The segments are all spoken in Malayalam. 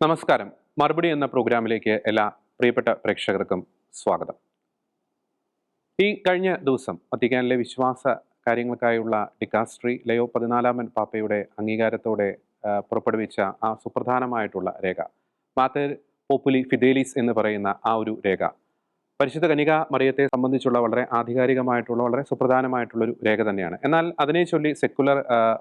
നമസ്കാരം. മറുപടി എന്ന പ്രോഗ്രാമിലേക്ക് എല്ലാ പ്രിയപ്പെട്ട പ്രേക്ഷകർക്കും സ്വാഗതം. ഈ കഴിഞ്ഞ ദിവസം വത്തിക്കാനിലെ വിശ്വാസ കാര്യങ്ങൾക്കായുള്ള ഡിക്കാസ്ട്രി ലയോ പതിനാലാമൻ പാപ്പയുടെ അംഗീകാരത്തോടെ പുറപ്പെടുവിച്ച ആ സുപ്രധാനമായിട്ടുള്ള രേഖ മാത്തേർ പോപ്പുലി ഫിദേലിസ് എന്ന് പറയുന്ന ആ ഒരു രേഖ പരിശുദ്ധ കനിക മറിയത്തെ സംബന്ധിച്ചുള്ള വളരെ ആധികാരികമായിട്ടുള്ള വളരെ സുപ്രധാനമായിട്ടുള്ള ഒരു രേഖ തന്നെയാണ്. എന്നാൽ അതിനെ ചൊല്ലി സെക്കുലർ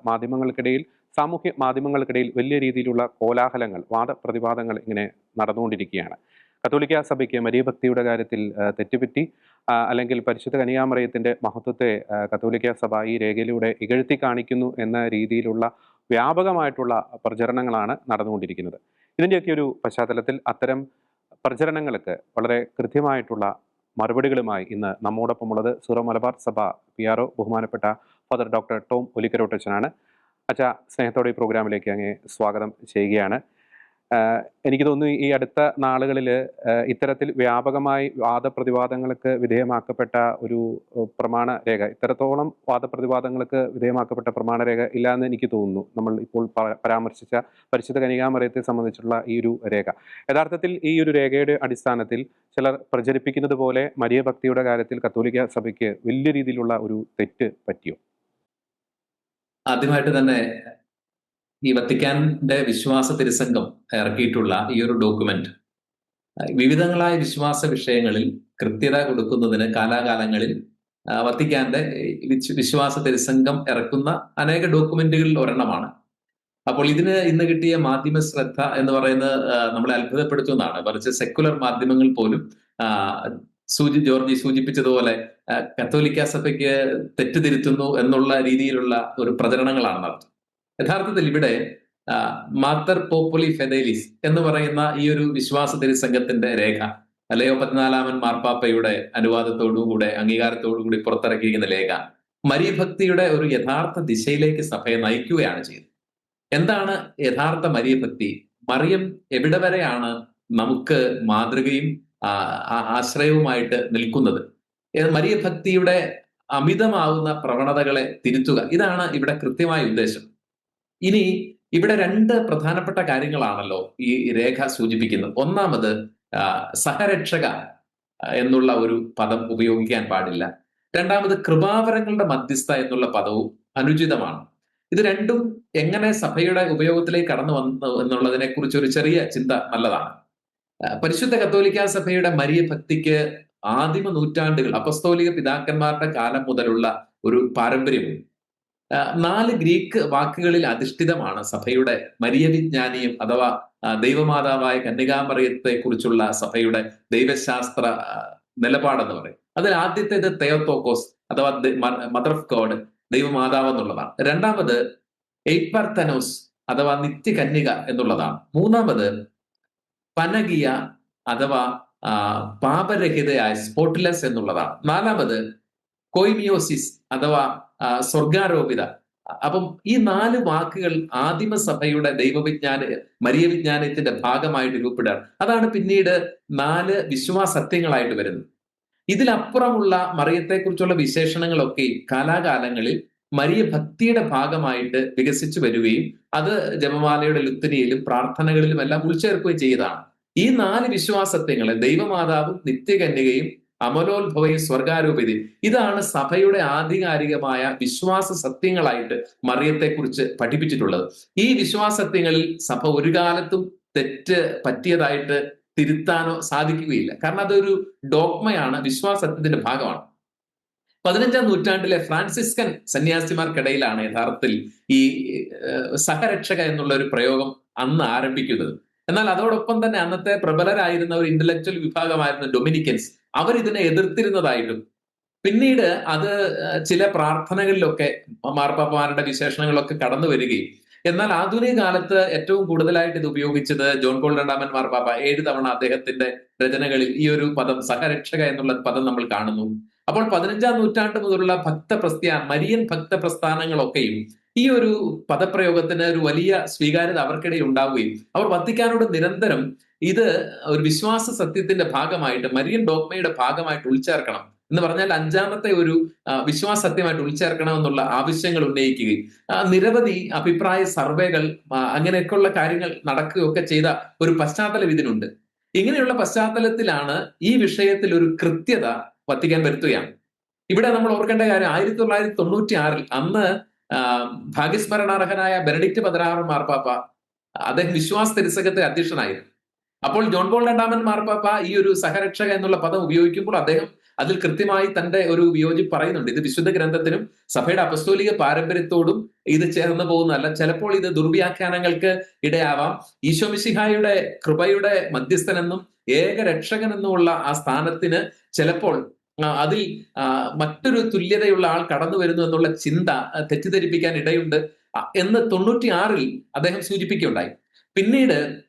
മാധ്യമങ്ങൾക്കിടയിൽ സാമൂഹ്യ മാധ്യമങ്ങൾക്കിടയിൽ വലിയ രീതിയിലുള്ള കോലാഹലങ്ങൾ വാദപ്രതിവാദങ്ങൾ ഇങ്ങനെ നടന്നുകൊണ്ടിരിക്കുകയാണ്. കത്തോലിക്ക സഭയ്ക്ക് മരിയഭക്തിയുടെ കാര്യത്തിൽ തെറ്റുപറ്റി അല്ലെങ്കിൽ പരിശുദ്ധ കനിയാമറയത്തിന്റെ മഹത്വത്തെ കത്തോലിക്ക സഭ ഈ രേഖയിലൂടെ ഇകഴ്ത്തി കാണിക്കുന്നു എന്ന രീതിയിലുള്ള വ്യാപകമായിട്ടുള്ള പ്രചരണങ്ങളാണ് നടന്നുകൊണ്ടിരിക്കുന്നത്. ഇതിന്റെയൊക്കെ ഒരു പശ്ചാത്തലത്തിൽ അത്തരം പ്രചരണങ്ങൾക്ക് വളരെ കൃത്യമായിട്ടുള്ള മറുപടികളുമായി ഇന്ന് നമ്മോടൊപ്പമുള്ളത് സൂറോ മലബാർ സഭ പി ആർ ബഹുമാനപ്പെട്ട ഫാദർ ഡോക്ടർ ടോം ഒലിക്കരോട്ടച്ചനാണ്. അച്ഛ സ്നേഹത്തോടെ ഈ പ്രോഗ്രാമിലേക്ക് അങ്ങ് സ്വാഗതം ചെയ്യുകയാണ്. എനിക്ക് തോന്നുന്നു ഈ അടുത്ത നാളുകളിൽ ഇത്തരത്തിൽ വ്യാപകമായി വാദപ്രതിവാദങ്ങൾക്ക് വിധേയമാക്കപ്പെട്ട ഒരു പ്രമാണ രേഖ ഇത്തരത്തോളം വാദപ്രതിവാദങ്ങൾക്ക് വിധേയമാക്കപ്പെട്ട പ്രമാണ രേഖ ഇല്ല എന്ന് എനിക്ക് തോന്നുന്നു. നമ്മൾ ഇപ്പോൾ പരാമർശിച്ച പരിശുദ്ധ കനികാമറിയത്തെ സംബന്ധിച്ചുള്ള ഈ ഒരു രേഖ. യഥാർത്ഥത്തിൽ ഈ ഒരു രേഖയുടെ അടിസ്ഥാനത്തിൽ ചിലർ പ്രചരിപ്പിക്കുന്നത് പോലെ മരിയഭക്തിയുടെ കാര്യത്തിൽ കത്തോലിക്ക സഭയ്ക്ക് വലിയ രീതിയിലുള്ള ഒരു തെറ്റ് പറ്റിയോ? ആദ്യമായിട്ട് തന്നെ ഈ വത്തിക്കാന്റെ വിശ്വാസ തിരുസംഘം ഇറക്കിയിട്ടുള്ള ഈ ഒരു ഡോക്യുമെന്റ് വിവിധങ്ങളായ വിശ്വാസ വിഷയങ്ങളിൽ കൃത്യത കൊടുക്കുന്നതിന് കാലാകാലങ്ങളിൽ വത്തിക്കാന്റെ വിശ്വാസ തിരുസംഘം ഇറക്കുന്ന അനേക ഡോക്യുമെന്റുകളിൽ ഒരെണ്ണമാണ്. അപ്പോൾ ഇതിന് ഇന്ന് കിട്ടിയ മാധ്യമ ശ്രദ്ധ എന്ന് പറയുന്നത് നമ്മളെ അത്ഭുതപ്പെടുത്തുന്നതാണ്. മറിച്ച് സെക്കുലർ മാധ്യമങ്ങൾ പോലും സൂചി ജോർജി സൂചിപ്പിച്ചതുപോലെ കത്തോലിക്ക സഭയ്ക്ക് തെറ്റുതിരുത്തുന്നു എന്നുള്ള രീതിയിലുള്ള ഒരു പ്രചരണങ്ങളാണ് നടത്തുന്നത്. യഥാർത്ഥത്തിൽ ഇവിടെ മാത്തർ പോപ്പുലി ഫെദേലിസ് എന്ന് പറയുന്ന ഈ ഒരു വിശ്വാസ തിരുസംഘത്തിന്റെ രേഖ അല്ലയോ പതിനാലാമൻ മാർപ്പാപ്പയുടെ അനുവാദത്തോടുകൂടെ അംഗീകാരത്തോടുകൂടി പുറത്തിറക്കിയിരിക്കുന്ന രേഖ മരിയഭക്തിയുടെ ഒരു യഥാർത്ഥ ദിശയിലേക്ക് സഭയെ നയിക്കുകയാണ് ചെയ്യുന്നത് എന്താണ് യഥാർത്ഥ മരിയഭക്തി മറിയം എവിടെ വരെയാണ് നമുക്ക് മാതൃകയും ആശ്രയവുമായിട്ട് നിൽക്കുന്നത്. മരിയ ഭക്തിയുടെ അമിതമാകുന്ന പ്രവണതകളെ തിരുത്തുക. ഇതാണ് ഇവിടെ കൃത്യമായ ഉദ്ദേശം. ഇനി ഇവിടെ രണ്ട് പ്രധാനപ്പെട്ട കാര്യങ്ങളാണല്ലോ ഈ രേഖ സൂചിപ്പിക്കുന്നത്. ഒന്നാമത് സഹരക്ഷക എന്നുള്ള ഒരു പദം ഉപയോഗിക്കാൻ പാടില്ല. രണ്ടാമത് കൃപാവരങ്ങളുടെ മധ്യസ്ഥ എന്നുള്ള പദവും അനുചിതമാണ്. ഇത് രണ്ടും എങ്ങനെ സഭയുടെ ഉപയോഗത്തിലേക്ക് കടന്നു വന്നു എന്നുള്ളതിനെ കുറിച്ച് ഒരു ചെറിയ ചിന്ത നല്ലതാണ്. പരിശുദ്ധ കത്തോലിക്ക സഭയുടെ മരിയ ഭക്തിക്ക് ആദിമ നൂറ്റാണ്ടുകൾ അപസ്തോലിക പിതാക്കന്മാരുടെ കാലം മുതലുള്ള ഒരു പാരമ്പര്യമുണ്ട്. നാല് ഗ്രീക്ക് വാക്കുകളിൽ അധിഷ്ഠിതമാണ് സഭയുടെ മരിയ വിജ്ഞാനിയും അഥവാ ദൈവമാതാവായ കന്യകാമറിയത്തെ കുറിച്ചുള്ള സഭയുടെ ദൈവശാസ്ത്ര നിലപാടെന്ന് പറയും. അതിൽ ആദ്യത്തേത് തെയോത്തോക്കോസ് അഥവാ മദർ ഓഫ് ഗോഡ് ദൈവമാതാവ് എന്നുള്ളതാണ് രണ്ടാമത് എയ്പർത്തനോസ് അഥവാ നിത്യകന്യക എന്നുള്ളതാണ്. മൂന്നാമത് പനകിയ അഥവാ പാപരഹിതയായ സ്പോട്ട്ലെസ് എന്നുള്ളതാണ്. നാലാമത് കൊയ്മിയോസിസ് അഥവാ സ്വർഗാരോപിത. അപ്പം ഈ നാല് വാക്കുകൾ ആദിമസഭയുടെ ദൈവവിജ്ഞാന മരിയ വിജ്ഞാനത്തിന്റെ ഭാഗമായിട്ട് രൂപപ്പെടുകയാണ്. അതാണ് പിന്നീട് നാല് വിശ്വാസത്യങ്ങളായിട്ട് വരുന്നത്. ഇതിലപ്പുറമുള്ള മറിയത്തെക്കുറിച്ചുള്ള വിശേഷണങ്ങളൊക്കെ കാലാകാലങ്ങളിൽ മരിയ ഭക്തിയുടെ ഭാഗമായിട്ട് വികസിച്ചു വരികയും അത് ജപമാലയുടെ ലുത്തനിയിലും പ്രാർത്ഥനകളിലും എല്ലാം ഉൾച്ചേർക്കുകയും ചെയ്തതാണ്. ഈ നാല് വിശ്വാസത്വങ്ങളെ ദൈവമാതാവും നിത്യകന്യകയും അമലോത്ഭവയും സ്വർഗാരൂപതയും ഇതാണ് സഭയുടെ ആധികാരികമായ വിശ്വാസ സത്യങ്ങളായിട്ട് മറിയത്തെക്കുറിച്ച് പഠിപ്പിച്ചിട്ടുള്ളത്. ഈ വിശ്വാസത്യങ്ങളിൽ സഭ ഒരു കാലത്തും തെറ്റ് പറ്റിയതായിട്ട് തിരുത്താനോ സാധിക്കുകയില്ല. കാരണം അതൊരു ഡോക്മയാണ് വിശ്വാസത്വത്തിന്റെ ഭാഗമാണ്. പതിനഞ്ചാം നൂറ്റാണ്ടിലെ ഫ്രാൻസിസ്കൻ സന്യാസിമാർക്കിടയിലാണ് യഥാർത്ഥത്തിൽ ഈ സഹരക്ഷക എന്നുള്ള ഒരു പ്രയോഗം അന്ന് ആരംഭിക്കുന്നത്. എന്നാൽ അതോടൊപ്പം തന്നെ അന്നത്തെ പ്രബലരായിരുന്ന ഒരു ഇന്റലക്ച്വൽ വിഭാഗമായിരുന്ന ഡൊമിനിക്കൻസ് അവർ ഇതിനെ എതിർത്തിരുന്നതായിട്ടും പിന്നീട് അത് ചില പ്രാർത്ഥനകളിലൊക്കെ മാർപ്പാപ്പമാരുടെ വിശേഷണങ്ങളൊക്കെ കടന്നു വരികയും എന്നാൽ ആധുനിക കാലത്ത് ഏറ്റവും കൂടുതലായിട്ട് ഇത് ഉപയോഗിച്ചത് ജോൺ കോൾ രണ്ടാമൻ മാർപ്പാപ്പ ഏഴ് തവണ അദ്ദേഹത്തിന്റെ രചനകളിൽ ഈ ഒരു പദം സഹരക്ഷക എന്നുള്ള പദം നമ്മൾ കാണുന്നു. അപ്പോൾ പതിനഞ്ചാം നൂറ്റാണ്ട് മുതലുള്ള ഭക്ത പ്രസ്ഥാ മരിയൻ ഭക്ത പ്രസ്ഥാനങ്ങളൊക്കെയും ഈ ഒരു പദപ്രയോഗത്തിന് ഒരു വലിയ സ്വീകാര്യത അവർക്കിടയിൽ ഉണ്ടാവുകയും അവർ വത്തിക്കാനോട് നിരന്തരം ഇത് ഒരു വിശ്വാസ സത്യത്തിന്റെ ഭാഗമായിട്ട് മരിയൻ ഡോക്മയുടെ ഭാഗമായിട്ട് ഉൾച്ചേർക്കണം എന്ന് പറഞ്ഞാൽ അഞ്ചാമത്തെ ഒരു വിശ്വാസ സത്യമായിട്ട് ഉൾച്ചേർക്കണം എന്നുള്ള ആവശ്യങ്ങൾ ഉന്നയിക്കുകയും നിരവധി അഭിപ്രായ സർവേകൾ അങ്ങനെയൊക്കെയുള്ള കാര്യങ്ങൾ നടക്കുകയൊക്കെ ചെയ്ത ഒരു പശ്ചാത്തലം ഇതിനുണ്ട്. ഇങ്ങനെയുള്ള പശ്ചാത്തലത്തിലാണ് ഈ വിഷയത്തിൽ ഒരു കൃത്യത വത്തിക്കാൻ വരുത്തുകയാണ്. ഇവിടെ നമ്മൾ ഓർക്കേണ്ട കാര്യം ആയിരത്തി തൊള്ളായിരത്തി തൊണ്ണൂറ്റി ആറിൽ അന്ന് ഭാഗ്യസ്മരണാർഹനായ ബെനഡിക്റ്റ് പതിനാറ് മാർപ്പാപ്പ അദ്ദേഹം വിശ്വാസ തിരുസംഘത്തെ അധ്യക്ഷനായിരുന്നു. അപ്പോൾ ജോൺ പോൾ രണ്ടാമൻ മാർപ്പാപ്പ ഈ ഒരു സഹരക്ഷക എന്നുള്ള പദം ഉപയോഗിക്കുമ്പോൾ അദ്ദേഹം അതിൽ കൃത്യമായി തന്റെ ഒരു വിയോജി പറയുന്നുണ്ട്. ഇത് വിശുദ്ധ ഗ്രന്ഥത്തിനും സഭയുടെ അപസ്തോലിക പാരമ്പര്യത്തോടും ഇത് ചേർന്ന് പോകുന്നതല്ല. ചിലപ്പോൾ ഇത് ദുർവ്യാഖ്യാനങ്ങൾക്ക് ഇടയാവാം. ഈശോമിശിഹായുടെ കൃപയുടെ മധ്യസ്ഥനെന്നും ഏക രക്ഷകനെന്നുമുള്ള ആ സ്ഥാനത്തിന് ചിലപ്പോൾ അതിൽ മറ്റൊരു തുല്യതയുള്ള ആൾ കടന്നു വരുന്നു എന്നുള്ള ചിന്ത തെറ്റിദ്ധരിപ്പിക്കാൻ ഇടയുണ്ട്. എന്ന് തൊണ്ണൂറ്റി ആറിൽ അദ്ദേഹം സൂചിപ്പിക്കുകയുണ്ടായി. പിന്നീട്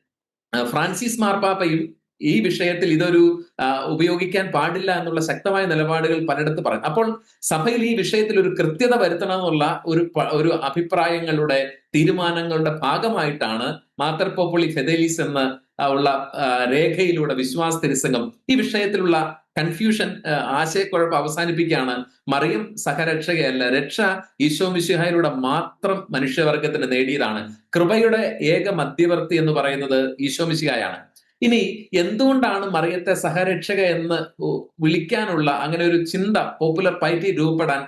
ഫ്രാൻസിസ് മാർപ്പാപ്പയും ഈ വിഷയത്തിൽ ഇതൊരു ഉപയോഗിക്കാൻ പാടില്ല എന്നുള്ള ശക്തമായ നിലപാടുകൾ പലയിടത്ത് പറഞ്ഞു അപ്പോൾ സഭയിൽ ഈ വിഷയത്തിൽ ഒരു കൃത്യത വരുത്തണം എന്നുള്ള ഒരു ഒരു അഭിപ്രായങ്ങളുടെ തീരുമാനങ്ങളുടെ ഭാഗമായിട്ടാണ് മാത്തർ പോപ്പുളി ഫെദേലിസ് എന്ന ഉള്ള രേഖയിലൂടെ വിശ്വാസ തിരുസംഘം ഈ വിഷയത്തിലുള്ള കൺഫ്യൂഷൻ ആശയക്കുഴപ്പം അവസാനിപ്പിക്കുകയാണ്. മറിയം സഹരക്ഷകയല്ല. രക്ഷ ഈശോ മിശിഹായിലൂടെ മാത്രം മനുഷ്യവർഗത്തിന് നേടിയതാണ്. കൃപയുടെ ഏക മധ്യവർത്തി എന്ന് പറയുന്നത് ഈശോ മിശിഹായാണ്. ഇനി എന്തുകൊണ്ടാണ് മറിയത്തെ സഹരക്ഷക എന്ന് വിളിക്കാനുള്ള അങ്ങനെ ഒരു ചിന്ത പോപ്പുലർ പൈറ്റി രൂപപ്പെടാൻ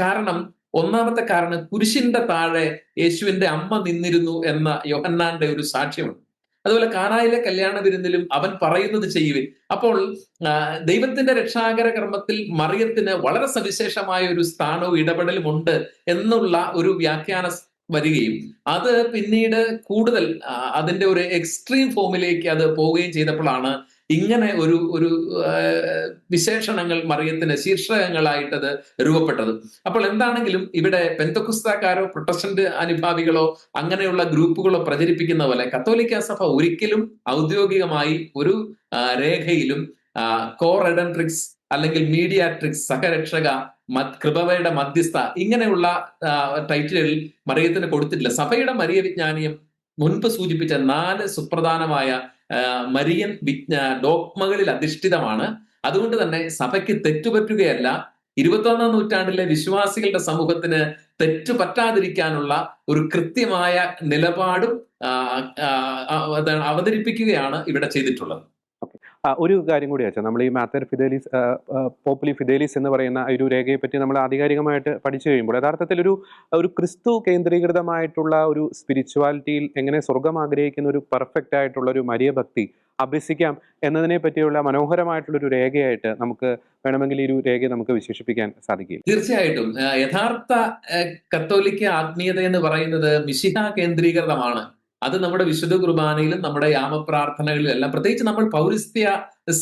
കാരണം? ഒന്നാമത്തെ കാരണം കുരിശിന്റെ താഴെ യേശുവിന്റെ അമ്മ നിന്നിരുന്നു എന്ന യോഹന്നാന്റെ ഒരു സാക്ഷ്യമുണ്ട്. അതുപോലെ കാനായിലെ കല്യാണ വിരുന്നിലും അവൻ പറയുന്നത് ചെയ്യുവിൻ. അപ്പോൾ ദൈവത്തിന്റെ രക്ഷാകര കർമ്മത്തിൽ മറിയത്തിന് വളരെ സവിശേഷമായ ഒരു സ്ഥാനവും ഇടപെടലും ഉണ്ട് എന്നുള്ള ഒരു വ്യാഖ്യാന വരികയും അത് പിന്നീട് കൂടുതൽ അതിന്റെ ഒരു എക്സ്ട്രീം ഫോമിലേക്ക് അത് പോവുകയും ചെയ്തപ്പോഴാണ് ഇങ്ങനെ ഒരു ഒരു വിശേഷണങ്ങൾ മറിയത്തിന് ശീർഷകങ്ങളായിട്ടത് രൂപപ്പെട്ടത്. അപ്പോൾ എന്താണെങ്കിലും ഇവിടെ പെന്തക്കുസ്താക്കാരോ പ്രൊട്ടസ്റ്റന്റ് അനുഭാവികളോ അങ്ങനെയുള്ള ഗ്രൂപ്പുകളോ പ്രചരിപ്പിക്കുന്ന പോലെ കത്തോലിക്ക സഭ ഒരിക്കലും ഔദ്യോഗികമായി ഒരു രേഖയിലും കോർ എഡൻട്രിക്സ് അല്ലെങ്കിൽ മീഡിയാട്രിക്സ് സഹരക്ഷക കൃപവയുടെ മധ്യസ്ഥ ഇങ്ങനെയുള്ള ടൈറ്റിലിൽ മറിയത്തിന് കൊടുത്തിട്ടില്ല. സഭയുടെ മറിയ മുൻപ് സൂചിപ്പിച്ച നാല് സുപ്രധാനമായ മരിയൻ വിജ്ഞ ഡോക്മകളിൽ അധിഷ്ഠിതമാണ്. അതുകൊണ്ട് തന്നെ സഭയ്ക്ക് തെറ്റുപറ്റുകയല്ല ഇരുപത്തൊന്നാം നൂറ്റാണ്ടിലെ വിശ്വാസികളുടെ സമൂഹത്തിന് തെറ്റു പറ്റാതിരിക്കാനുള്ള ഒരു കൃത്യമായ നിലപാടും അവതരിപ്പിക്കുകയാണ് ഇവിടെ ചെയ്തിട്ടുള്ളത്. ഒരു കാര്യം കൂടി വെച്ചാൽ നമ്മൾ ഈ മാത്തർ ഫിദേലിസ് പോപ്പുലി ഫിദേലിസ് എന്ന് പറയുന്ന ഒരു രേഖയെ പറ്റി നമ്മൾ ആധികാരികമായിട്ട് പഠിച്ചു കഴിയുമ്പോൾ യഥാർത്ഥത്തിൽ ഒരു ഒരു ക്രിസ്തു കേന്ദ്രീകൃതമായിട്ടുള്ള ഒരു സ്പിരിച്വാലിറ്റിയിൽ എങ്ങനെ സ്വർഗം ആഗ്രഹിക്കുന്ന ഒരു പെർഫെക്റ്റ് ആയിട്ടുള്ള ഒരു മരിയ ഭക്തി അഭ്യസിക്കാം എന്നതിനെ പറ്റിയുള്ള മനോഹരമായിട്ടുള്ള ഒരു രേഖയായിട്ട് നമുക്ക് വേണമെങ്കിൽ ഈ ഒരു രേഖയെ നമുക്ക് വിശേഷിപ്പിക്കാൻ സാധിക്കും തീർച്ചയായിട്ടും. യഥാർത്ഥ കത്തോലിക്ക ആത്മീയത എന്ന് പറയുന്നത് മിശിഹ കേന്ദ്രീകൃതമാണ്. അത് നമ്മുടെ വിശുദ്ധ കുർബാനയിലും നമ്മുടെ യാമപ്രാർത്ഥനകളിലും എല്ലാം. പ്രത്യേകിച്ച് നമ്മൾ പൗരസ്ത്യ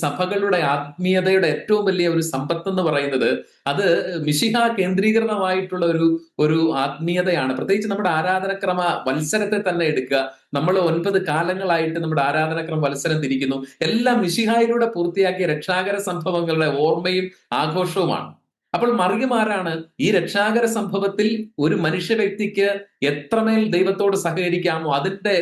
സഭകളുടെ ആത്മീയതയുടെ ഏറ്റവും വലിയ ഒരു സമ്പത്ത് എന്ന് പറയുന്നത് അത് മിശിഹ കേന്ദ്രീകൃതമായിട്ടുള്ള ഒരു ഒരു ആത്മീയതയാണ്. പ്രത്യേകിച്ച് നമ്മുടെ ആരാധനക്രമ വത്സരത്തെ തന്നെ എടുക്കുക. നമ്മൾ ഒൻപത് കാലങ്ങളായിട്ട് നമ്മുടെ ആരാധനക്രമ വത്സരം തിരിക്കുന്നു എല്ലാം മിശിഹായിലൂടെ പൂർത്തിയാക്കിയ രക്ഷാകര സംഭവങ്ങളുടെ ഓർമ്മയും ആഘോഷവുമാണ്. അപ്പോൾ മറിയമാരാണ് ഈ രക്ഷാകര സംഭവത്തിൽ ഒരു മനുഷ്യ വ്യക്തിക്ക് എത്രമേൽ ദൈവത്തോട് സഹകരിക്കാമോ? അതിന്റെ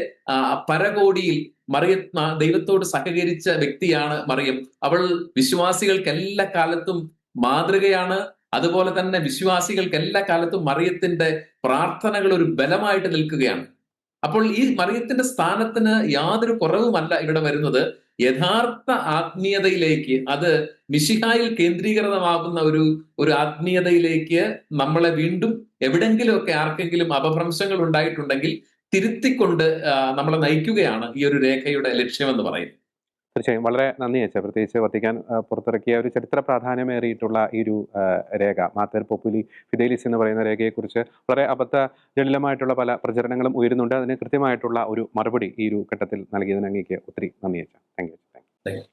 പരകോടിയിൽ മറിയ ദൈവത്തോട് സഹകരിച്ച വ്യക്തിയാണ് മറിയം. അവൾ വിശ്വാസികൾക്ക് എല്ലാ കാലത്തും മാതൃകയാണ്. അതുപോലെ തന്നെ വിശ്വാസികൾക്ക് എല്ലാ കാലത്തും മറിയത്തിന്റെ പ്രാർത്ഥനകൾ ഒരു ബലമായിട്ട് നിൽക്കുകയാണ്. അപ്പോൾ ഈ മറിയത്തിന്റെ സ്ഥാനത്തിന് യാതൊരു കുറവുമല്ല ഇവിടെ വരുന്നത്. യഥാർത്ഥ ആത്മീയതയിലേക്ക് അത് മിശിഹായിൽ കേന്ദ്രീകൃതമാകുന്ന ഒരു ഒരു ആത്മീയതയിലേക്ക് നമ്മളെ വീണ്ടും എവിടെങ്കിലുമൊക്കെ ആർക്കെങ്കിലും അപഭ്രംശങ്ങൾ ഉണ്ടായിട്ടുണ്ടെങ്കിൽ തിരുത്തിക്കൊണ്ട് നമ്മളെ നയിക്കുകയാണ് ഈ ഒരു രേഖയുടെ ലക്ഷ്യമെന്ന് പറയുന്നത്. തീർച്ചയായും വളരെ നന്ദി അച്ഛ. പ്രത്യേകിച്ച് വത്തിക്കാൻ പുറത്തിറക്കിയ ഒരു ചരിത്ര പ്രാധാന്യമേറിയിട്ടുള്ള ഈ ഒരു രേഖ മാത്തർ പോപ്പുലി ഫിദേലിസ് എന്ന് പറയുന്ന രേഖയെക്കുറിച്ച് വളരെ അബദ്ധ ജടിലമായിട്ടുള്ള പല പ്രചരണങ്ങളും ഉയരുന്നുണ്ട്. അതിന് കൃത്യമായിട്ടുള്ള ഒരു മറുപടി ഈ ഒരു ഘട്ടത്തിൽ നൽകിയതിന് അങ്ങേക്ക് ഒത്തിരി നന്ദി അച്ഛ. Thank you thank you.